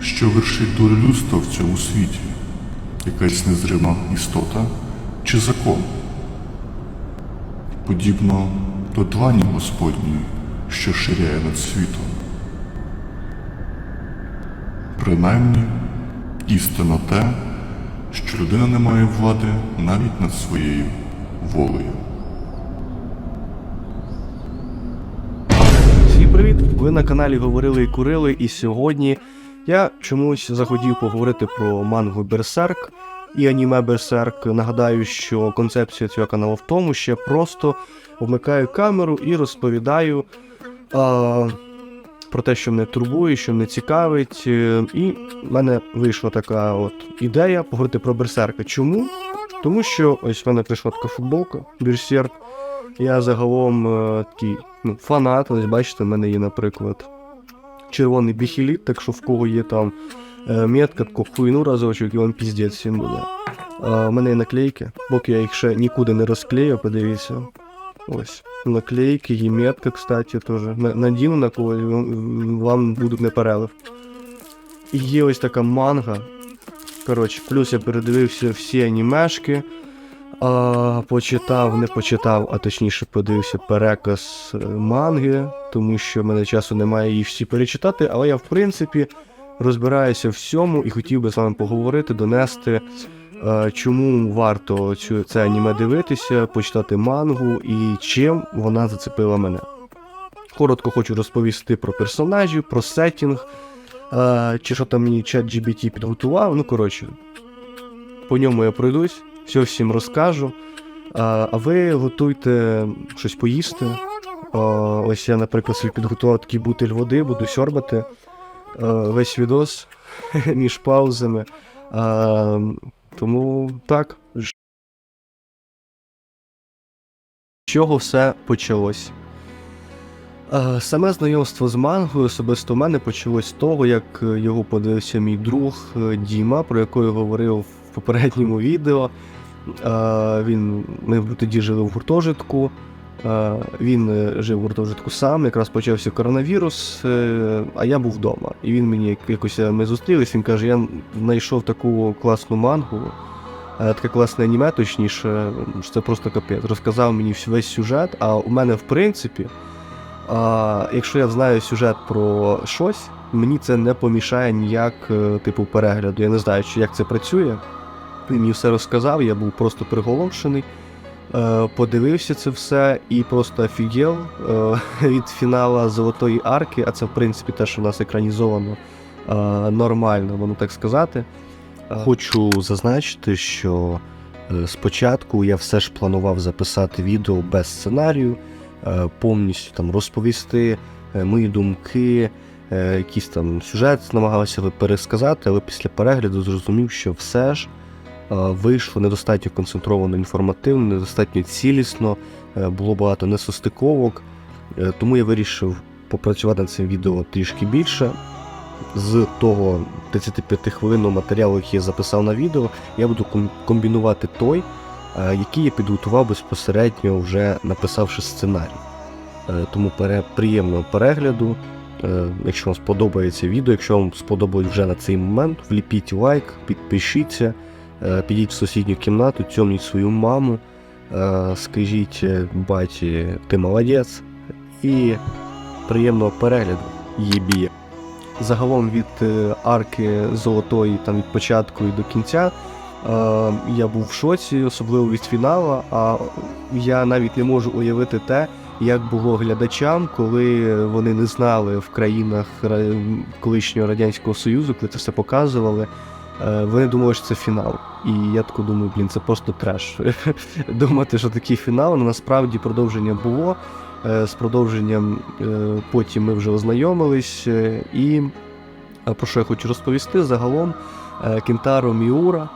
що вершить долю людства в цьому світі? Якась незрима істота чи закон? Подібно до длані Господньої, що ширяє над світом. Принаймні, істина те, що людина не має влади навіть над своєю волею. Всім привіт! Ви на каналі Говорили і Курили, і сьогодні я чомусь захотів поговорити про мангу Берсерк і аніме Берсерк. Нагадаю, що концепція цього каналу в тому, що я просто вмикаю камеру і розповідаю а, про те, що мене турбує, що мене цікавить. Е, І в мене вийшла така от ідея поговорити про Берсерка. Чому? Тому що ось в мене прийшла така футболка Берсерк. Я загалом е, такий ну, фанат. Ось бачите, в мене є, наприклад, червоний біхіліт, так що в кого є там е, метка, таку хуйну разочок, і вам піздець всім буде. А, в мене є наклейки, поки я їх ще нікуди не розклею, подивіться. Ось. Наклейки, є метка, кстати, теж. На- Надіну на вам- вам будуть не перелив. І є ось така манга. Коротше, плюс я передивився всі анімешки. А, почитав, не почитав, а точніше подивився переказ е, манги, тому що в мене часу немає її всі перечитати, але я в принципі розбираюся в всьому і хотів би з вами поговорити, донести, е, чому варто цю, це аніме дивитися, почитати мангу і чим вона зацепила мене. Коротко хочу розповісти про персонажів, про сеттінг, е, чи що там мені чат GBT підготував. Ну, коротше, по ньому я пройдусь, все всім розкажу. А, ви готуйте щось поїсти. Ось я, наприклад, собі підготував такий бутиль води, буду сьорбати весь відос між паузами. Тому так. З чого все почалось? Е, Саме знайомство з мангою особисто в мене почалось з того, як е, його подивився мій друг е, Діма, про якого говорив в попередньому відео. Е, Він, ми тоді жили в гуртожитку. е, Він е, жив в гуртожитку сам, якраз почався коронавірус, а я був вдома. І він мені якось ми зустрілись, він каже: я знайшов таку класну мангу, таке класне аніме, точніше, це просто капець. Розказав мені весь сюжет, а у мене, в принципі, якщо я знаю сюжет про щось, мені це не помішає ніяк, типу, перегляду. Я не знаю, як це працює. Мені все розказав, я був просто приголомшений. Е, подивився це все і просто офігел е, від фінала Золотої арки, а це в принципі те, що в нас екранізовано е, нормально, воно так сказати. Хочу зазначити, що спочатку я все ж планував записати відео без сценарію, повністю там розповісти мої думки, якийсь там сюжет намагався пересказати, але після перегляду зрозумів, що все ж вийшло недостатньо концентровано інформативно, недостатньо цілісно, е, було багато несостиковок. Е, Тому я вирішив попрацювати над цим відео трішки більше. З того 35 хвилинного матеріалу, який я записав на відео, я буду комбінувати той, е, який я підготував безпосередньо, вже написавши сценарій. Е, Тому приємного перегляду. Е, Якщо вам сподобається відео, якщо вам сподобалось вже на цей момент, вліпіть лайк, підпишіться, е, підіть в сусідню кімнату, цьомніть свою маму, е, скажіть е, баті, ти молодець, і приємного перегляду, єбіє. Загалом від е, арки золотої, там від початку і до кінця, е, я був в шоці, особливо від фіналу, а я навіть не можу уявити те, як було глядачам, коли вони не знали в країнах колишнього радянського союзу, коли це все показували. Е, Вони думали, що це фінал. І я тако думаю, блін, це просто треш. Думати, що такий фінал, але насправді продовження було. Е, З продовженням е, потім ми вже ознайомились. І про що я хочу розповісти? Загалом Кентаро Міура.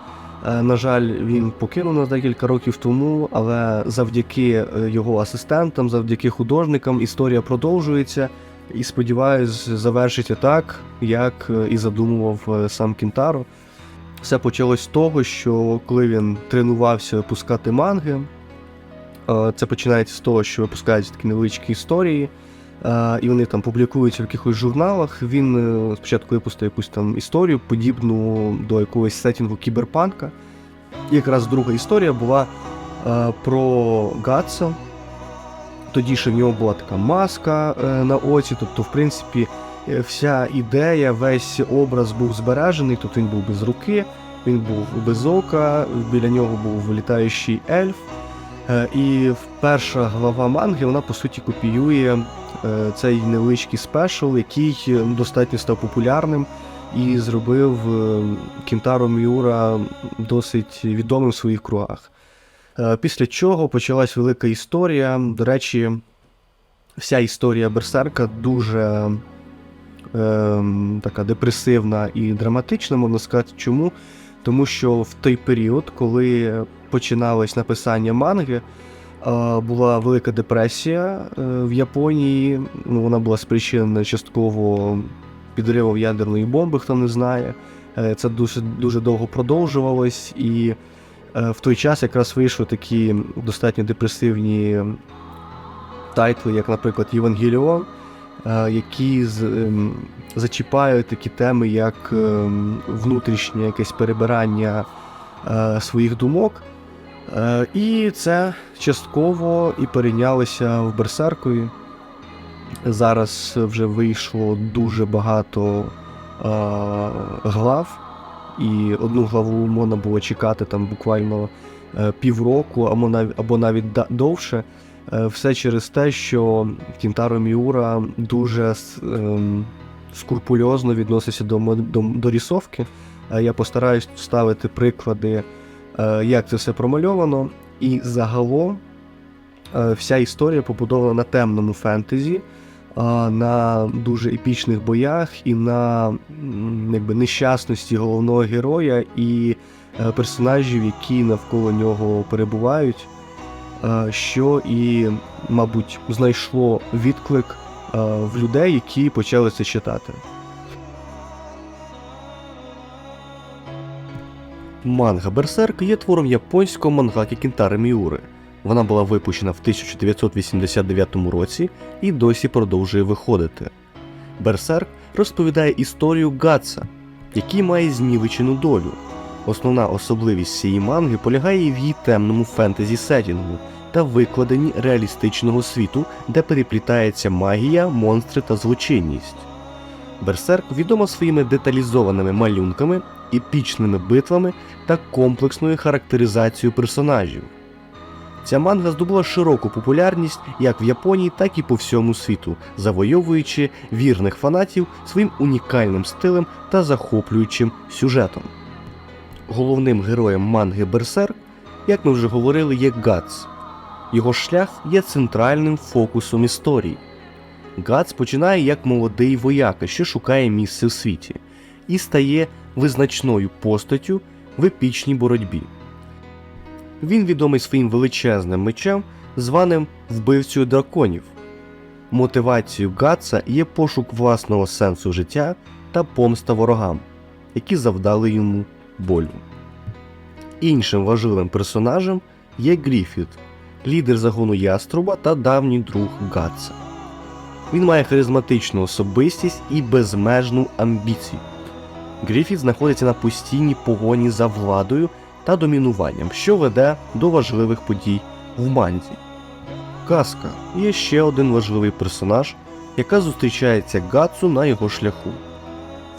На жаль, він покинув нас декілька років тому, але завдяки його асистентам, завдяки художникам, історія продовжується і сподіваюсь, завершиться так, як і задумував сам Кінтаро. Все почалось з того, що коли він тренувався випускати манги, е, це починається з того, що випускаються такі невеличкі історії. е, і вони там публікуються в якихось журналах. Він е, спочатку випустив якусь там історію, подібну до якогось сетінгу кіберпанка. І якраз друга історія була про Гатса. Тоді ще в нього була така маска на оці, тобто, в принципі, вся ідея, весь образ був збережений, тобто він був без руки, він був без ока, біля нього був літаючий ельф. Е, І перша глава манги, вона по суті копіює е, цей невеличкий спешл, який е, достатньо став популярним і зробив е, Кінтаро Міура досить відомим в своїх кругах. Е, Після чого почалась велика історія. До речі, вся історія Берсерка дуже е, така депресивна і драматична, можна сказати. Чому? Тому що в той період, коли починалось написання манги, е, була велика депресія е, в Японії. Ну, вона була спричинена частково підривом ядерної бомби, хто не знає. Е, Це дуже, дуже довго продовжувалось, і в той час якраз вийшли такі достатньо депресивні тайтли, як, наприклад, Євангеліон, які з, ем, зачіпають такі теми, як ем, внутрішнє якесь перебирання е, своїх думок. Е, І це частково і перейнялося в Берсеркові. Зараз вже вийшло дуже багато е, глав, і одну главу можна було чекати там буквально е, півроку, або навіть довше. Е, Все через те, що Кінтаро Міура дуже ем, скрупульозно відноситься до, до, до рисовки. Е, Я постараюсь ставити приклади, е, як це все промальовано. І загалом е, вся історія побудована на темному фентезі, е, на дуже епічних боях і на якби, нещасності головного героя і е, персонажів, які навколо нього перебувають, що і, мабуть, знайшло відклик е, в людей, які почали це читати. Манга Берсерк є твором японського мангаки Кінтари Міури. Вона була випущена в 1989 році і досі продовжує виходити. Берсерк розповідає історію Гатса, який має знівечену долю. Основна особливість цієї манги полягає в її темному фентезі сетінгу та викладенні реалістичного світу, де переплітається магія, монстри та злочинність. Берсерк відома своїми деталізованими малюнками, епічними битвами та комплексною характеризацією персонажів. Ця манга здобула широку популярність як в Японії, так і по всьому світу, завойовуючи вірних фанатів своїм унікальним стилем та захоплюючим сюжетом. Головним героєм манги Берсерк, як ми вже говорили, є Гац. Його шлях є центральним фокусом історії. Гац починає як молодий вояка, що шукає місце в світі, і стає визначною постаттю в епічній боротьбі. Він відомий своїм величезним мечем, званим вбивцею драконів. Мотивацією Гатса є пошук власного сенсу життя та помста ворогам, які завдали йому болю. Іншим важливим персонажем є Гріфіт, лідер загону Яструба та давній друг Гатса. Він має харизматичну особистість і безмежну амбіцію. Гріфіт знаходиться на постійній погоні за владою та домінуванням, що веде до важливих подій в манзі. Каска є ще один важливий персонаж, яка зустрічається Гатсу на його шляху.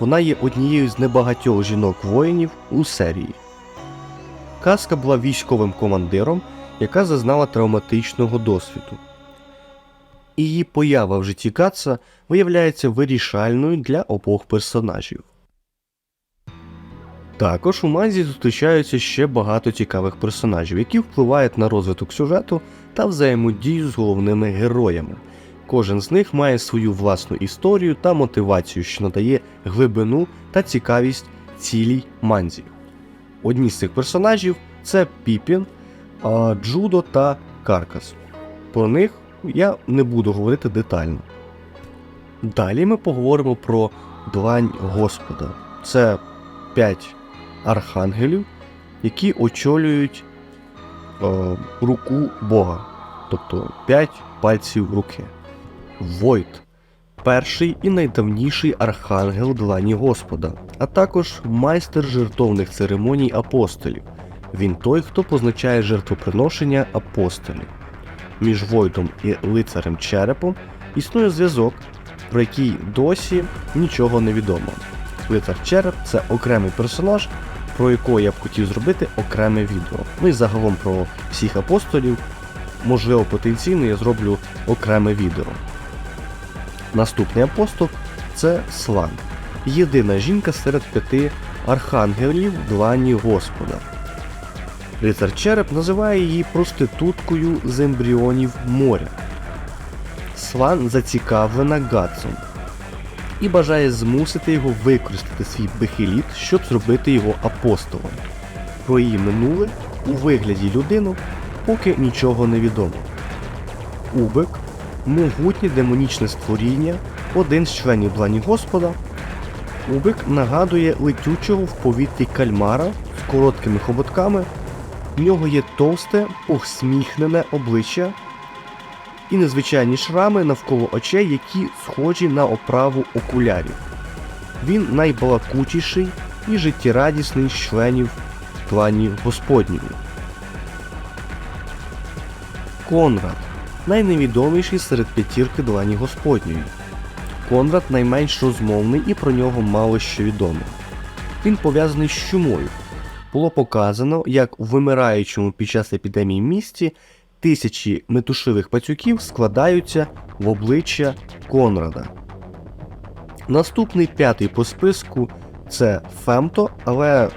Вона є однією з небагатьох жінок-воїнів у серії. Каска була військовим командиром, яка зазнала травматичного досвіду. І її поява в житті Гатса виявляється вирішальною для обох персонажів. Також у манзі зустрічаються ще багато цікавих персонажів, які впливають на розвиток сюжету та взаємодію з головними героями. Кожен з них має свою власну історію та мотивацію, що надає глибину та цікавість цілій манзі. Одні з цих персонажів це Піпін, Джудо та Каркас. Про них я не буду говорити детально. Далі ми поговоримо про длань Господа. Це п'ять архангелів, які очолюють е, руку Бога, тобто п'ять пальців руки. Войт, перший і найдавніший архангел длані Господа, а також майстер жертовних церемоній апостолів. Він той, хто позначає жертвоприношення апостолів. Між Войтом і лицарем Черепом існує зв'язок, про який досі нічого не відомо. Лицар Череп це окремий персонаж, про якого я б хотів зробити окреме відео. Ну і загалом про всіх апостолів, можливо, потенційно я зроблю окреме відео. Наступний апостол це Слан, єдина жінка серед п'яти архангелів длані Господа. Рицар Череп називає її проституткою з ембріонів моря. Слан зацікавлена Гатсом і бажає змусити його використати свій бехеліт, щоб зробити його апостолом. Про її минуле у вигляді людину поки нічого не відомо. Убик могутнє демонічне створіння, один з членів блані Господа. Убик нагадує летючого в повітрі кальмара з короткими хоботками. В нього є товсте, посміхнене обличчя і незвичайні шрами навколо очей, які схожі на оправу окулярів. Він найбалакучіший і життєрадісний з членів клані Господньої. Конрад найневідоміший серед п'ятірки длані Господньої. Конрад найменш розмовний і про нього мало що відомо. Він пов'язаний з чумою. Було показано, як у вимираючому під час епідемії місті тисячі метушивих пацюків складаються в обличчя Конрада. Наступний п'ятий по списку це Фемто, але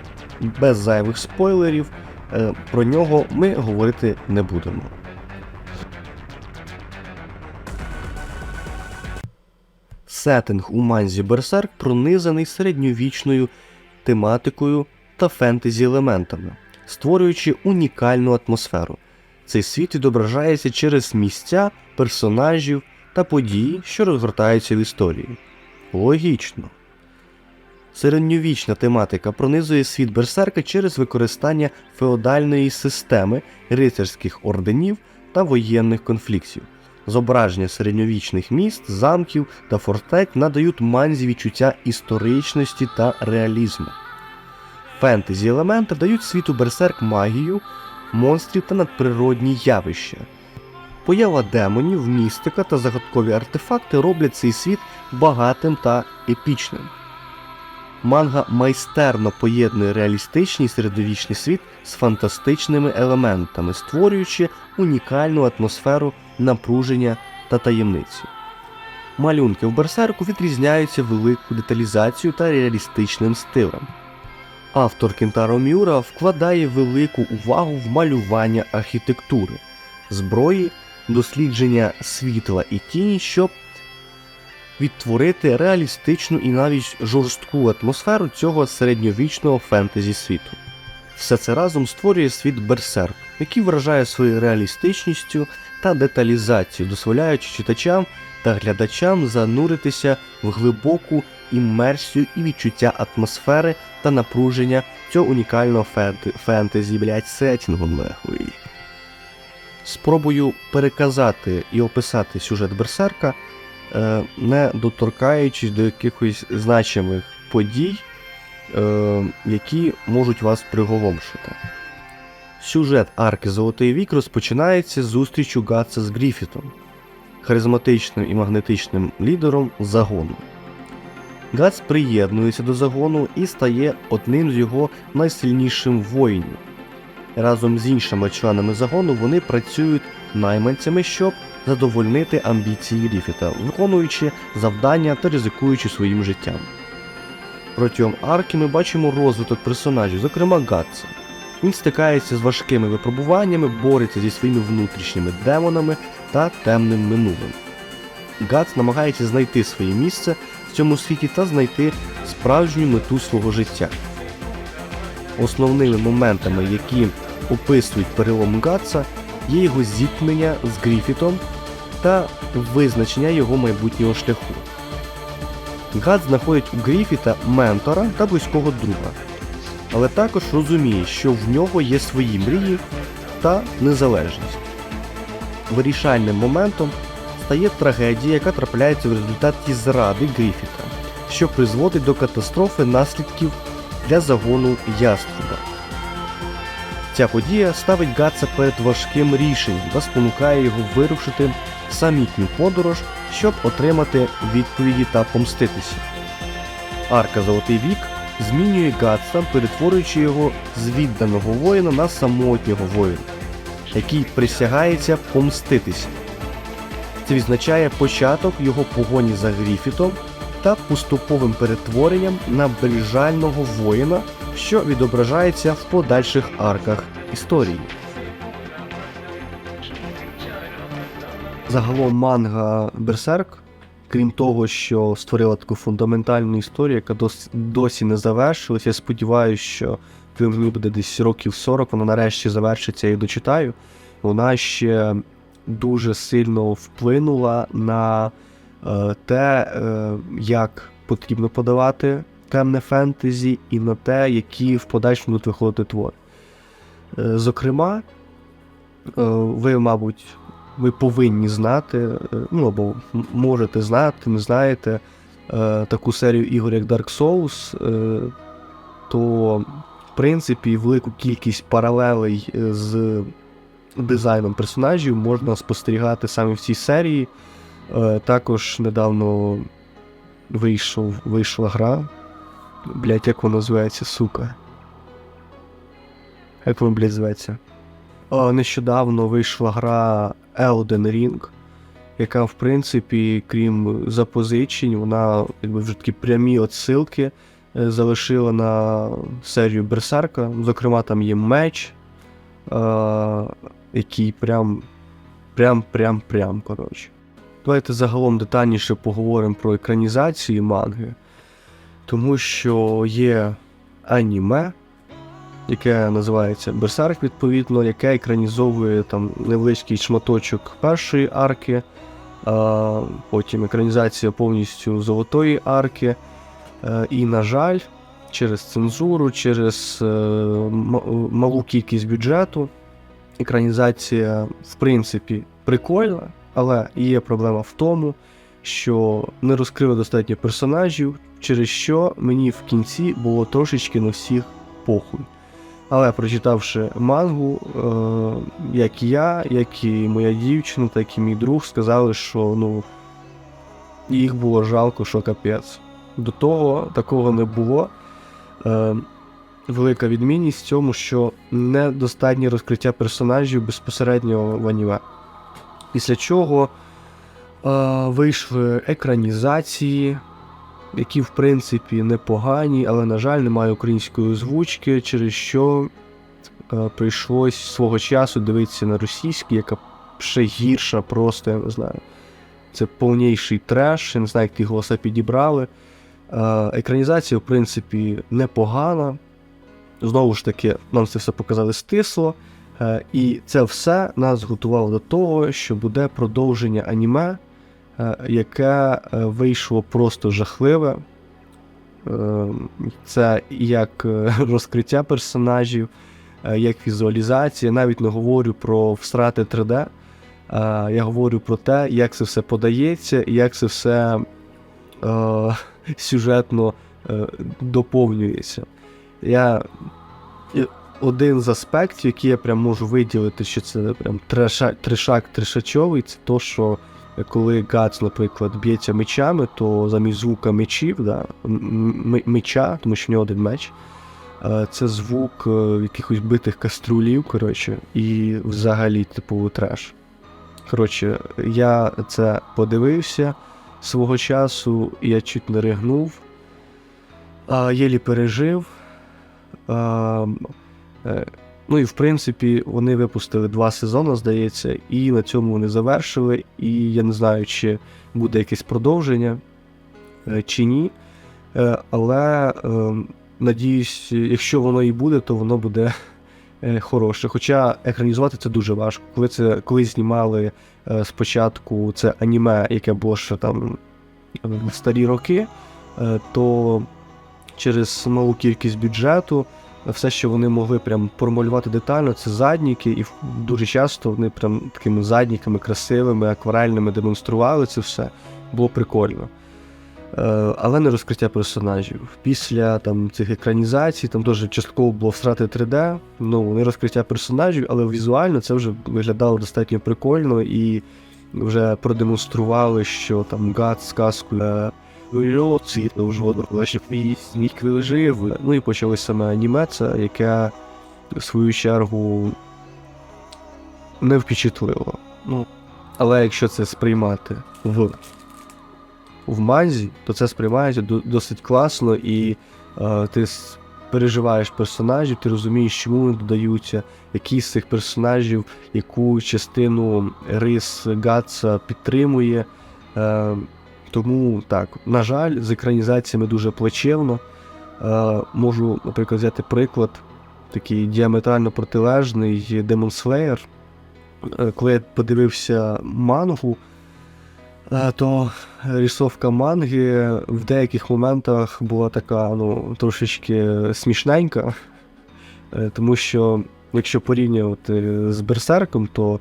без зайвих спойлерів е, про нього ми говорити не будемо. Сеттинг у манзі Берсерк пронизаний середньовічною тематикою та фентезі елементами, створюючи унікальну атмосферу. Цей світ відображається через місця, персонажів та події, що розгортаються в історії. Логічно. Середньовічна тематика пронизує світ берсерка через використання феодальної системи рицарських орденів та воєнних конфліктів. Зображення середньовічних міст, замків та фортець надають манзі відчуття історичності та реалізму. Фентезі елементи дають світу берсерк магію, монстрів та надприродні явища. Поява демонів, містика та загадкові артефакти роблять цей світ багатим та епічним. Манга майстерно поєднує реалістичний середньовічний світ з фантастичними елементами, створюючи унікальну атмосферу напруження та таємниці. Малюнки в берсерку відрізняються великою деталізацією та реалістичним стилем. Автор Кентаро Мюра вкладає велику увагу в малювання архітектури, зброї, дослідження світла і тіні, щоб відтворити реалістичну і навіть жорстку атмосферу цього середньовічного фентезі світу. Все це разом створює світ Берсерк, який вражає своєю реалістичністю та деталізацією, дозволяючи читачам та глядачам зануритися в глибоку імерсію і відчуття атмосфери та напруження цього унікального фентезі, блять, сетінгу нахуй. Спробую переказати і описати сюжет Берсерка, не доторкаючись до якихось значимих подій, е, які можуть вас приголомшити. Сюжет арки Золотий вік розпочинається з зустрічю Гатса з Гріфітом, харизматичним і магнетичним лідером загону. Гац приєднується до загону і стає одним з його найсильнішим воїнів. Разом з іншими членами загону вони працюють найманцями, щоб задовольнити амбіції Гріфіта, виконуючи завдання та ризикуючи своїм життям. Протягом арки ми бачимо розвиток персонажів, зокрема Гатса. Він стикається з важкими випробуваннями, бореться зі своїми внутрішніми демонами та темним минулим. Гац намагається знайти своє місце в цьому світі та знайти справжню мету свого життя. Основними моментами, які описують перелом Гатса, є його зіткнення з Гріфітом та визначення його майбутнього шляху. Гат знаходить у Гріфіта ментора та близького друга, але також розуміє, що в нього є свої мрії та незалежність. Вирішальним моментом настає трагедія, яка трапляється в результаті зради Гріфіта, що призводить до катастрофи наслідків для загону ястреба. Ця подія ставить Гатса перед важким рішенням та спонукає його вирушити самітню подорож, щоб отримати відповіді та помститися. Арка Золотий вік змінює Гатса, перетворюючи його з відданого воїна на самотнього воїна, який присягається помститися. Це відзначає початок його погоні за Гріфітом та поступовим перетворенням на безжального воїна, що відображається в подальших арках історії. Загалом манга Берсерк, крім того, що створила таку фундаментальну історію, яка дос- досі не завершилась. Я сподіваюся, що мені буде десь років 40, вона нарешті завершиться і дочитаю. Вона ще дуже сильно вплинула на е, те, е, як потрібно подавати темне фентезі, і на те, які в подальшому будуть виходити твори. Е, Зокрема, ви, мабуть, ви повинні знати, е, ну або можете знати, не знаєте е, таку серію ігор, як Dark Souls, е, то в принципі велику кількість паралелей з дизайном персонажів можна спостерігати саме в цій серії. Також недавно вийшов, вийшла гра. Блять, як воно зветься, сука. Як воно, блядь, зветься? О, нещодавно вийшла гра Elden Ring, яка, в принципі, крім запозичень, вона якби, вже такі прямі отсилки е, залишила на серію Берсерка. Зокрема, там є меч, е, який прям. Прям, прям, прям, коротше. Давайте загалом детальніше поговоримо про екранізації манги, тому що є аніме, яке називається Берсерк, відповідно, яке екранізовує там невеличкий шматочок першої арки, а, потім екранізація повністю золотої арки. Е, І, на жаль, через цензуру, через е, малу кількість бюджету, екранізація, в принципі, прикольна, але є проблема в тому, що не розкрили достатньо персонажів, через що мені в кінці було трошечки на всіх похуй. Але прочитавши мангу, е, як я, як і моя дівчина, так і мій друг сказали, що ну, їх було жалко, що капець. До того такого не було. Е, велика відмінність в цьому, що недостатнє розкриття персонажів безпосередньо в аніме. Після чого е, вийшли екранізації, які, в принципі, непогані, але, на жаль, немає української озвучки, через що е, прийшлось свого часу дивитися на російські, яка ще гірша, просто, я не знаю. Це повніший треш, я не знаю, як ті голоса підібрали. Е, екранізація, в принципі, непогана. Знову ж таки, нам це все показали стисло. Е, і це все нас готувало до того, що буде продовження аніме, яке е, вийшло просто жахливе. Е, Це як е, розкриття персонажів, е, як візуалізація. Навіть не говорю про всрати 3D. е, Я говорю про те, як це все подається, як це все е, сюжетно е, доповнюється. Я один з аспектів, який я прям можу виділити, що це прям треша, трешак трешачовий, це то, що коли Гац, наприклад, б'ється мечами, то замість звука мечів, да, меча, тому що в нього один меч, е, це звук е, якихось битих каструлів, коротше, і взагалі, типу, треш. Коротше, я це подивився свого часу, я чуть не ригнув, єлі пережив. А, ну і в принципі вони випустили два сезони, здається, і на цьому вони завершили. І я не знаю, чи буде якесь продовження е, чи ні. Е, Але е, надіюсь, якщо воно і буде, то воно буде хороше. Хоча екранізувати це дуже важко. Коли це коли знімали спочатку це аніме, яке було ще там старі роки, то через малу кількість бюджету все, що вони могли прям промалювати детально, це задніки, і дуже часто вони прям такими задніками красивими, акварельними демонстрували це все. Було прикольно. Е, але не розкриття персонажів. Після там, цих екранізацій там теж частково було всрати 3D, ну не розкриття персонажів, але візуально це вже виглядало достатньо прикольно і вже продемонстрували, що там гад з казкою «Ой, світло вже ваші пісні жив. Ну і почалось саме аніме, це яке в свою чергу не впечатлило. Ну, але якщо це сприймати в в манзі, то це сприймається досить класно, і е, ти переживаєш персонажів, ти розумієш, чому вони додаються, які з цих персонажів, яку частину рис Гатса підтримує. Е, тому так, на жаль, з екранізаціями дуже плачевно. Е, можу, наприклад, взяти приклад, такий діаметрально протилежний Demon Slayer. Е, Коли я подивився мангу, е, то рисовка манги в деяких моментах була така, ну, трошечки смішненька. Е, Тому що, якщо порівнювати з Берсерком, то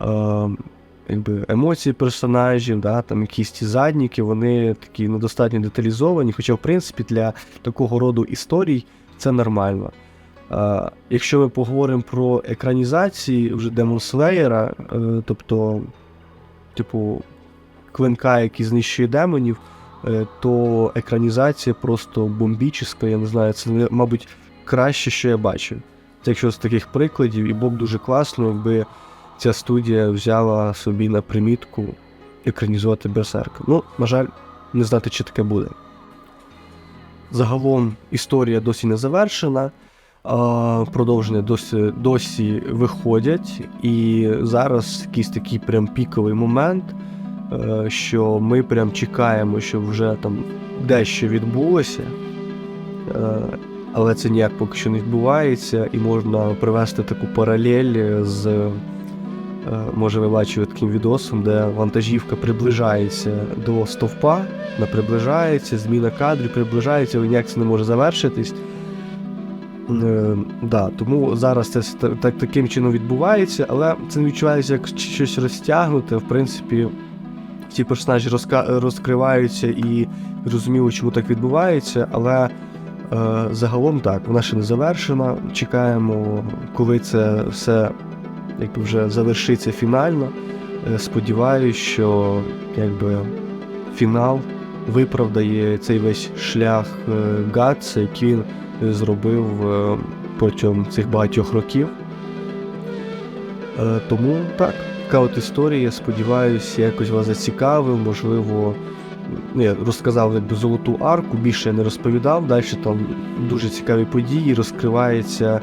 е, якби, емоції персонажів, да, там якісь ті задніки, вони такі недостатньо деталізовані, хоча, в принципі, для такого роду історій це нормально. Е, якщо ми поговоримо про екранізації вже Demon Slayer, е, тобто, типу, клинка, який знищує демонів, е, то екранізація просто бомбічна, я не знаю, це, мабуть, краще, що я бачив. Це якщо з таких прикладів, і було б дуже класно, якби ця студія взяла собі на примітку екранізувати Берсерка. Ну, на жаль, не знати, чи таке буде. Загалом історія досі не завершена. Продовження досі, досі виходять, і зараз якийсь такий прям піковий момент, е, що ми прям чекаємо, що вже там дещо відбулося, е, але це ніяк поки що не відбувається, і можна привести таку паралель з, може, ви бачили таким відосом, де вантажівка приближається до стовпа, вона приближається, зміна кадрів приближається, але ніяк це не може завершитись. Е, да, тому зараз це так, таким чином відбувається, але це не відчувається як щось розтягнуте. В принципі, ці персонажі розка- розкриваються і зрозуміло, чому так відбувається, але е, загалом так, вона ще не завершена. Чекаємо, коли це все якби вже завершиться фінально. Е, сподіваюсь, що якби фінал виправдає цей весь шлях е, Гатса, який він е, зробив протягом цих багатьох років. Тому так, така от історія. Сподіваюся, якось вас зацікавив. Можливо, я розказав якби золоту арку, більше я не розповідав. Далі там дуже цікаві події, розкривається,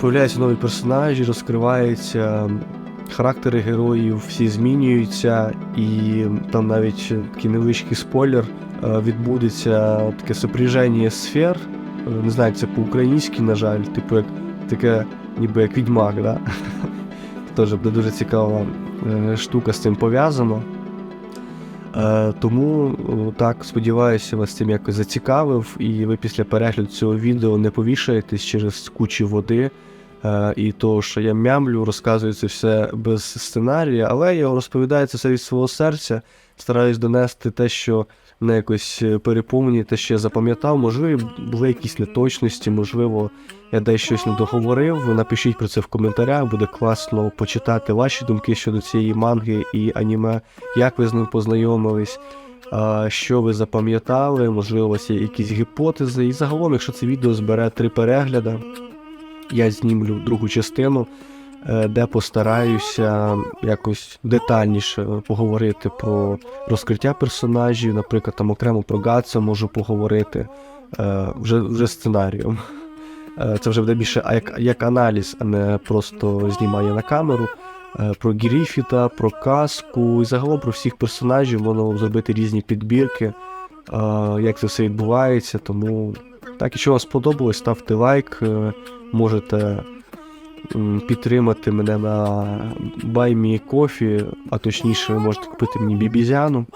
появляються нові персонажі, розкриваються характери героїв, всі змінюються, і там навіть такий невеличкий спойлер е, відбудеться таке сопряження сфер. Е, Не знаю, це по-українськи, на жаль, типу як таке, ніби як відьмак, да? Теж буде дуже цікава е, штука з цим пов'язана. Е, Тому так, сподіваюся, вас цим якось зацікавив, і ви після перегляду цього відео не повішаєтесь через кучі води. Е, і того, що я мямлю, розказую це все без сценарія, але я розповідаю це все від свого серця, стараюсь донести те, що не якось е, переповнює, те, я запам'ятав. Можливо, були якісь неточності, можливо, я десь щось не договорив. Напишіть про це в коментарях, буде класно почитати ваші думки щодо цієї манги і аніме, як ви з ним познайомились. Що ви запам'ятали, можливо, у вас є якісь гіпотези. І загалом, якщо це відео збере три перегляди, я знімлю другу частину, де постараюся якось детальніше поговорити про розкриття персонажів, наприклад, там окремо про Гатса можу поговорити е, вже, вже сценарієм. Е, Це вже буде більше як, як аналіз, а не просто знімання на камеру. Е, Про Гріфіта, про казку і загалом про всіх персонажів можна зробити різні підбірки, е, як це все відбувається. Тому так, якщо вам сподобалось, ставте лайк, е, можете підтримати мене на BuyMeCoffee, а точніше, можете купити мені бібізяну.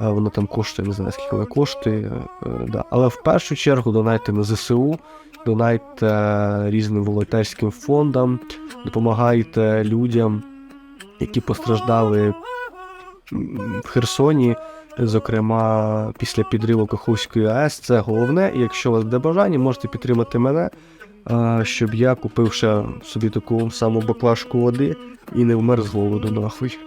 Е, Воно там коштує, не знаю, скільки коштує. е, Да. Але в першу чергу донайте на ЗСУ, донайте різним волонтерським фондам, допомагайте людям, які постраждали в Херсоні, зокрема після підриву Каховської АЕС. Це головне. І якщо у вас буде бажання, можете підтримати мене, е, щоб я купив ще собі таку саму баклажку води і не вмер з голоду нахуй.